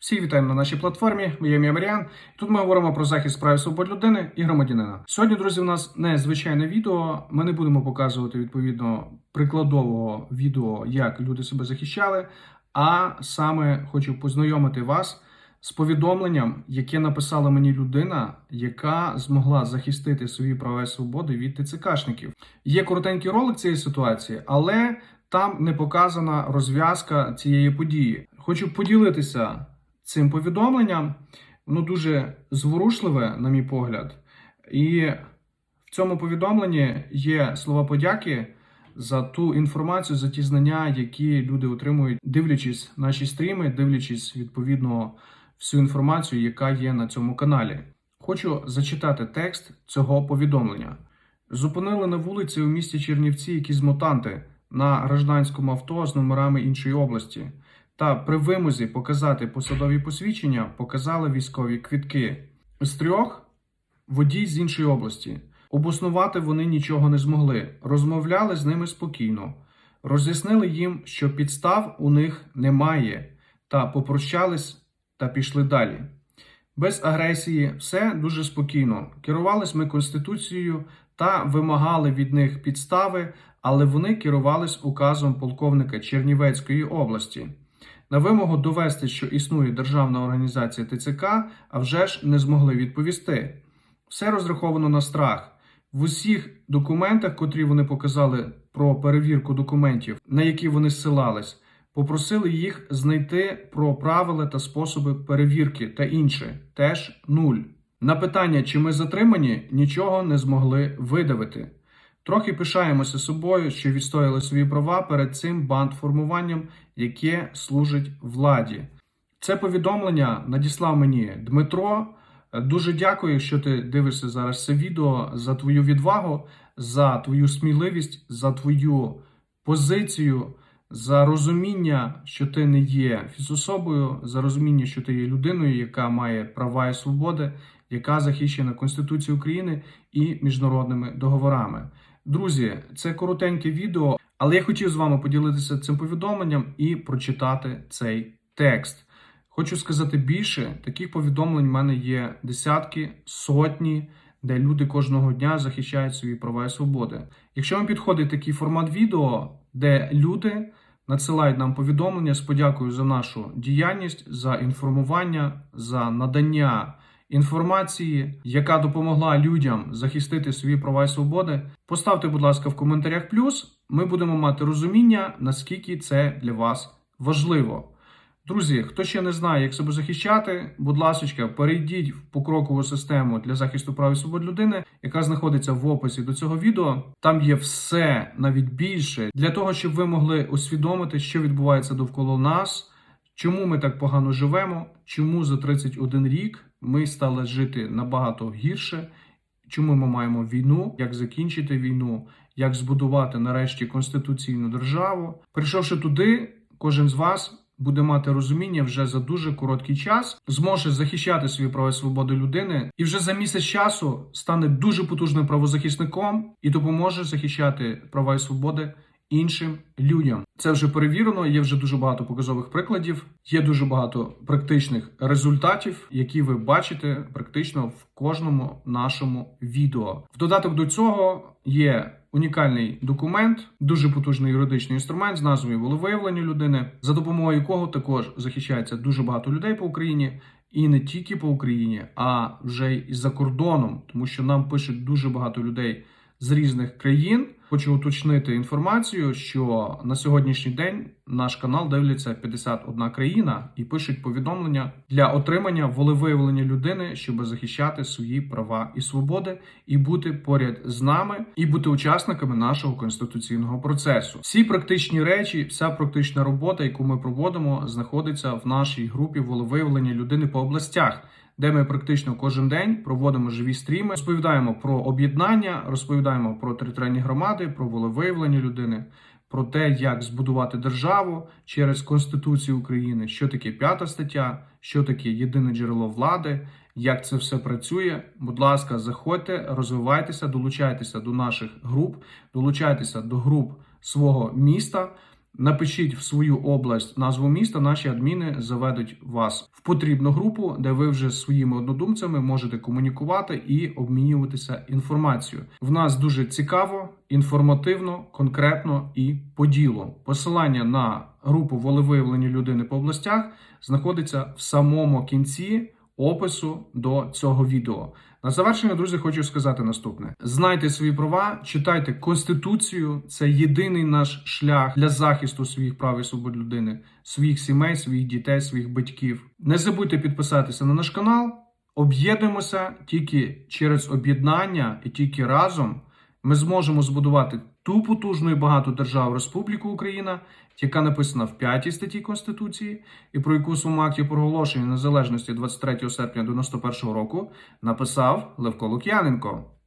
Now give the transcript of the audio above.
Всіх вітаємо на нашій платформі. Моє ім'я Маріан. Тут ми говоримо про захист прав і свобод людини і громадянина. Сьогодні, друзі, у нас не звичайне відео. Ми не будемо показувати відповідно прикладового відео, як люди себе захищали. А саме хочу познайомити вас з повідомленням, яке написала мені людина, яка змогла захистити свої права і свободи від ТЦКшників. Є коротенький ролик цієї ситуації, але там не показана розв'язка цієї події. Хочу поділитися цим повідомленням. Воно дуже зворушливе, на мій погляд. І в цьому повідомленні є слова подяки за ту інформацію, за ті знання, які люди отримують, дивлячись наші стріми, дивлячись відповідно всю інформацію, яка є на цьому каналі. Хочу зачитати текст цього повідомлення. Зупинили на вулиці у місті Чернівці якісь мутанти на гражданському авто з номерами іншої області. Та при вимозі показати посадові посвідчення показали військові квітки. З трьох водій з іншої області. Обоснувати вони нічого не змогли. Розмовляли з ними спокійно. Роз'яснили їм, що підстав у них немає, та попрощались та пішли далі. Без агресії, все дуже спокійно. Керувались ми Конституцією та вимагали від них підстави, але вони керувались указом полковника Чернівецької області. На вимогу довести, що існує державна організація ТЦК, а вже ж не змогли відповісти. Все розраховано на страх. В усіх документах, котрі вони показали про перевірку документів, на які вони ссилались, попросили їх знайти про правила та способи перевірки та інше, теж нуль. На питання, чи ми затримані, нічого не змогли видавити. Трохи пишаємося собою, що відстояли свої права перед цим бандформуванням, яке служить владі. Це повідомлення надіслав мені Дмитро. Дуже дякую, що ти дивишся зараз це відео за твою відвагу, за твою сміливість, за твою позицію, за розуміння, що ти не є фізособою, за розуміння, що ти є людиною, яка має права і свободи, яка захищена Конституцією України і міжнародними договорами. Друзі, це коротеньке відео, але я хотів з вами поділитися цим повідомленням і прочитати цей текст. Хочу сказати більше, таких повідомлень в мене є десятки, сотні, де люди кожного дня захищають свої права і свободи. Якщо вам підходить такий формат відео, де люди надсилають нам повідомлення з подякою за нашу діяльність, за інформування, за надання інформації, яка допомогла людям захистити свої права і свободи, поставте, будь ласка, в коментарях плюс. Ми будемо мати розуміння, наскільки це для вас важливо. Друзі, хто ще не знає, як себе захищати, будь ласка, перейдіть в покрокову систему для захисту прав і свобод людини, яка знаходиться в описі до цього відео. Там є все навіть більше для того, щоб ви могли усвідомити, що відбувається довкола нас, чому ми так погано живемо, чому за 31 рік ми стали жити набагато гірше. Чому ми маємо війну, як закінчити війну, як збудувати нарешті конституційну державу? Прийшовши туди, кожен з вас буде мати розуміння вже за дуже короткий час, зможе захищати свої права і свободи людини, і вже за місяць часу стане дуже потужним правозахисником і допоможе захищати права і свободи іншим людям. Це вже перевірено. Є вже дуже багато показових прикладів. Є дуже багато практичних результатів, які ви бачите практично в кожному нашому відео. В додаток до цього є. Унікальний документ, дуже потужний юридичний інструмент з назвою волевиявлення людини, за допомогою якого також захищається дуже багато людей по Україні, і не тільки по Україні, а вже й за кордоном, тому що нам пишуть дуже багато людей з різних країн. Хочу уточнити інформацію, що на сьогоднішній день наш канал дивляться 51 країна і пишуть повідомлення для отримання волевиявлення людини, щоб захищати свої права і свободи, і бути поряд з нами, і бути учасниками нашого конституційного процесу. Всі практичні речі, вся практична робота, яку ми проводимо, знаходиться в нашій групі волевиявлення людини по областях де ми практично кожен день проводимо живі стріми, розповідаємо про об'єднання, розповідаємо про територіальні громади, про волевиявлення людини, про те, як збудувати державу через Конституцію України, що таке п'ята стаття, що таке єдине джерело влади, як це все працює. Будь ласка, заходьте, розвивайтеся, долучайтеся до наших груп, долучайтеся до груп свого міста. Напишіть в свою область назву міста, наші адміни заведуть вас в потрібну групу, де ви вже з своїми однодумцями можете комунікувати і обмінюватися інформацією. В нас дуже цікаво, інформативно, конкретно і по ділу. Посилання на групу волевиявлення людини по областях знаходиться в самому кінці опису до цього відео. На завершення, друзі, хочу сказати наступне: знайте свої права, читайте конституцію. Це єдиний наш шлях для захисту своїх прав і свобод людини, своїх сімей, своїх дітей, своїх батьків. Не забудьте підписатися на наш канал. Об'єднуємося тільки через об'єднання і тільки разом ми зможемо збудувати ту потужну і багату державу Республіку Україна, яка написана в п'ятій статті Конституції, і про яку своєму акті проголошення незалежності 23 серпня 91 року написав Левко Лук'яненко.